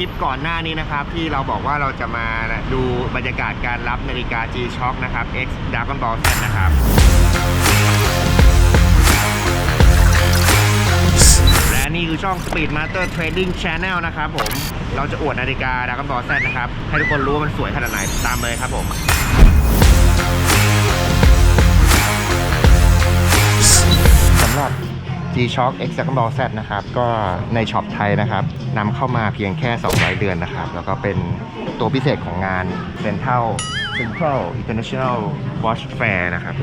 คลิปก่อนี้นะครับ ที่เราบอกว่าเราจะมาดูบรรยากาศการรับนาฬิกา G-Shock นะครับ X Dragon Ball Z นะครับและนี่คือช่อง Speed Master Trading Channel นะครับผม เราจะอวดนาฬิกา Dragon Ball Z นะครับ ให้ทุกคนรู้ว่ามันสวยขนาดไหนตามเลยครับผม G-Shock X Dragon Ball Z นะครับก็ในช็อปไทยนะครับนำเข้ามาเพียงแค่ 200 เดือนนะครับ แล้วก็เป็นตัวพิเศษของงาน Central Central International Watch Fair นะครับ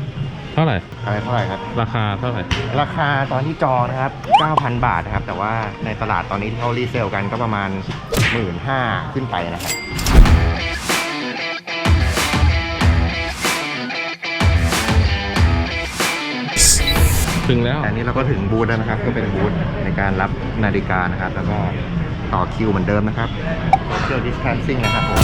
2020 เท่าไหร่อะไรเท่าไหร่ครับ ราคาเท่าไหร่ ราคาตอนที่จองนะครับ 9,000 บาทนะครับ แต่ว่าในตลาดตอนนี้ที่เขารีเซลกันก็ประมาณ 15,000 ขึ้นไปนะครับ ถึงแล้วแต่อันนี้เราก็ถึงบูธแล้วนะครับ ก็เป็นบูธในการรับนาฬิกานะครับ แล้วก็ต่อคิวเหมือนเดิมนะครับ social distancing นะครับผม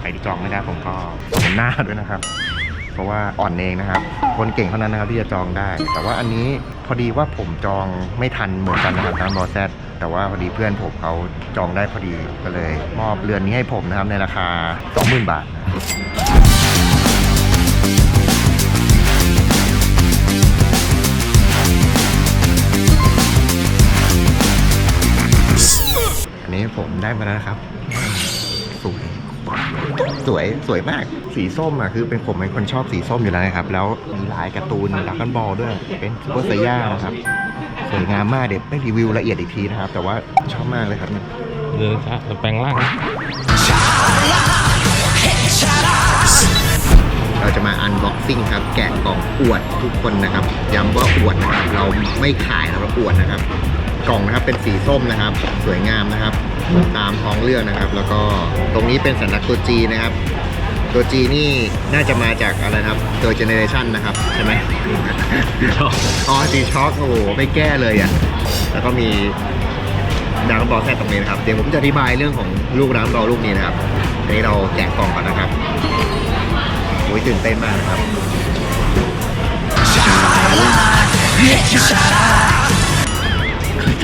ใครที่จองไม่ได้ผมก็ผมหน้าด้วยนะครับ เพราะว่าอ่อนเองนะครับ คนเก่งเท่านั้นนะครับที่จะจองได้ แต่ว่าอันนี้พอดีว่าผมจองไม่ทันเหมือนกันนะครับทางบอแซดแต่ว่าพอดีเพื่อนผมเขาจองได้พอดีก็เลย มอบเรือนนี้ให้ผมนะครับในราคา 20,000 บาทอันนี้ผมได้มาแล้วนะครับ สวยสวยมากสีส้มอะคือเป็นผมเป็นคนชอบสีส้มอยู่แล้วนะครับ แล้วมีลายการ์ตูนดักกันบอลด้วย เป็นซูเปอร์ไซย่านะครับ สวยงามมากเดี๋ยวไม่รีวิวละเอียดอีกทีนะครับ แต่ว่าชอบมากเลยครับเนี่ยเดินช้าจะแปลงร่างนะเราจะมาอันบ็อกซิ่งครับ แกะกล่องอวดทุกคนนะครับ ย้ำว่าอวดนะครับ เราไม่ขายนะเราอวดนะครับ กล่องนะครับเป็นสีส้มนะครับ สวยงามนะครับ ตามท้องเรื่องนะครับ แล้วก็ตรงนี้เป็นสัญลักษณ์ตัว G นะครับ ตัว G นี่น่าจะมาจากอะไรนะครับตัวเจเนเรชันนะครับ ใช่ไหมอ๋อ G Shock โอ้โหไม่แก้เลยอะแล้วก็มีดาวน์บอลแค่ตรงนี้นะครับ เดี๋ยวผมจะอธิบายเรื่องของลูกดาวน์บอลลูกนี้นะครับอันนี้เราแกะกล่องก่อนนะครับโอ้ยตื่นเต้นมากนะครับ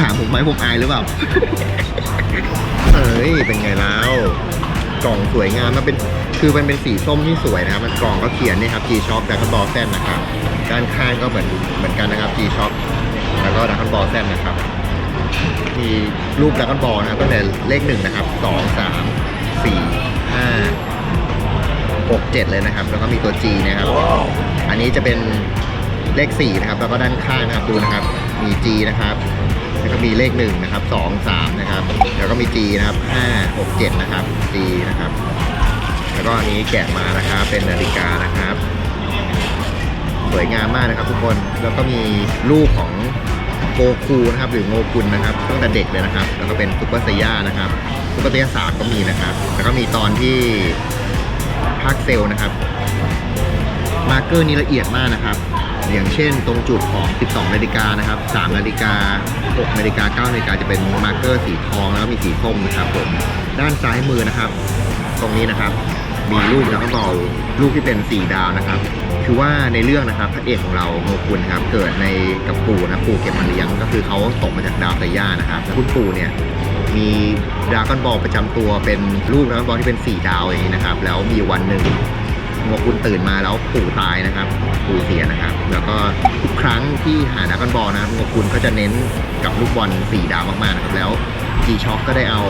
ถามผมไหมผมอายหรือเปล่า เป็นไงแล้วกล่องสวยงามมันเป็นคือมันเป็นสีส้มที่สวยนะครับ มันกล่องก็เขียนนี่ครับ G Shock Dragon Ball Z นะครับด้านข้างก็เหมือนเหมือนกันนะครับ G Shock แล้วก็ Dragon Ball Z นะครับ มีรูป Dragon Ball นะครับตั้งแต่เลขหนึ่งนะครับสองสามสี่ห้าหกเจ็ดเลยนะครับ แล้วก็มีตัว G นะครับ อันนี้จะเป็นเลข4นะครับ แล้วก็ด้านข้างนะครับดูนะครับ มี G นะครับ แล้วก็มีเลข1นะครับ2 3นะครับ แล้วก็มี G นะครับ5 6 7นะครับ G นะครับ แล้วก็อันนี้แกะมานะครับเป็นนาฬิกานะครับ สวยงามมากนะครับ ทุกคนแล้วก็มีรูปของโกคูนะครับ หรือโงกุลนะครับตั้งแต่เด็กเลยนะครับ แล้วก็เป็นซุปเปอร์ไซย่านะครับซุปเปอร์ไซย่าสามก็มีนะครับ แล้วก็มีตอนที่ภาคเซลนะครับ มาร์เกอร์นี้ละเอียดมากนะครับ อย่างเช่นตรงจุดของ 12 นาฬิกานะครับ 3 นาฬิกา 6 นาฬิกา 9 นาฬิกาจะเป็นมาร์เกอร์สีทองแล้วก็มีสีส้มนะครับผม ด้านซ้ายมือนะครับ ตรงนี้นะครับ มีรูปแล้วก็บอลรูปที่เป็นสีดาวนะครับ คือว่าในเรื่องนะครับพระเอกของเราโงกุลครับ เกิดในกับปู่นะปู่เก็บมาเลี้ยงก็คือเขาตกมาจากดาวไซย่านะครับคุณปู่เนี่ยมีดราก้อนบอลประจำตัวเป็นรูปดราก้อนบอลที่เป็นสี่ดาวอย่างนี้นะครับ แล้วมีวันหนึ่ง งวกุลตื่นมาแล้วปู่ตายนะครับ ปู่เสียนะครับ แล้วก็ทุกครั้งที่หาดราก้อนบอลนะครับงวกุลก็จะเน้นกับลูกบอลสีดาวมากๆนะครับแล้ว G Shock ก็ได้เอา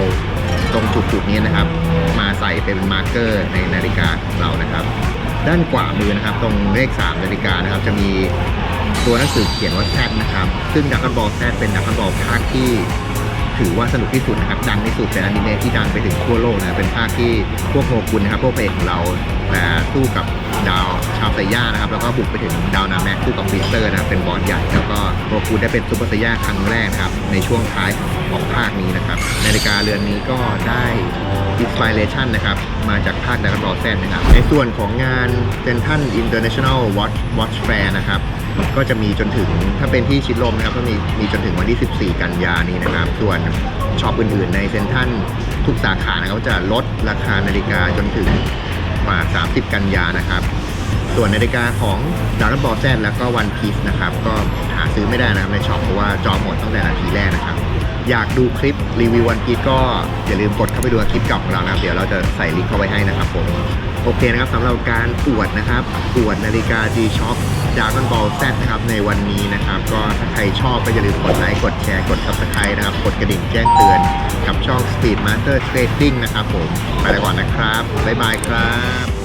ตรงจุดๆนี้นะครับ มาใส่เป็นมาร์เกอร์ในนาฬิกาของเรานะครับ ด้านขวามือนะครับ ตรงเลข3นาฬิกานะครับ จะมีตัวหนังสือเขียนว่าแซนะครับ ซึ่งดักบอลแซเป็นดักบอลภาคที่ ถือว่าสนุกที่สุดนะครับดังที่สุดเป็นอนิเมะที่ดังไปถึงทั่วโลกนะเป็นภาคที่พวกโงกุลนะครับพวกเพลงของเราแต่สู้กับดาวชาวไซย่านะครับแล้วก็บุกไปถึงดาวนาแม็กสู้กับฟิสเตอร์นะเป็นบอสใหญ่แล้วก็โงกุลได้เป็นซูเปอร์ไซย่าครั้งแรกนะครับในช่วงท้ายของภาคนี้นะครับนาฬิกาเรือนนี้ก็ได้อินสปิเรชันนะครับมาจากภาคดักกันบอลแซนะครับในส่วนของงานเซนทันอินเตอร์เนชั่นแนลวอชวอชแฟร์นะครับ ก็จะมีจนถึงถ้าเป็นที่ชิดลมนะครับก็มีมีจนถึงวันที่ 14 กันยานี้นะครับ ส่วนช็อปอื่นๆ ในเซ็นทรัลทุกสาขานะครับจะลดราคานาฬิกาจนถึงกว่า 30 กันยานะครับ ส่วนนาฬิกาของ Dragon Ball Z แล้วก็ One Piece นะครับ ก็หาซื้อไม่ได้นะครับในช็อปเพราะว่าจองหมดตั้งแต่นาทีแรกนะครับ อยากดูคลิปรีวิว One Piece ก็อย่าลืมกดเข้าไปดูคลิปเก่าของเรานะครับ เดี๋ยวเราจะใส่ลิงก์เข้าไว้ให้นะครับผมโอเคนะครับสำหรับการอวดนะครับอวดนาฬิกา G-Shock Dragon Ball Z นะครับในวันนี้นะครับ ก็ถ้าใครชอบก็อย่าลืมกดไลค์กดแชร์กดซับสไครต์นะครับ กดกระดิ่งแจ้งเตือนกับช่อง Speed Master Trading นะครับผม ไปแล้วก่อนนะครับ บ๊ายบายครับ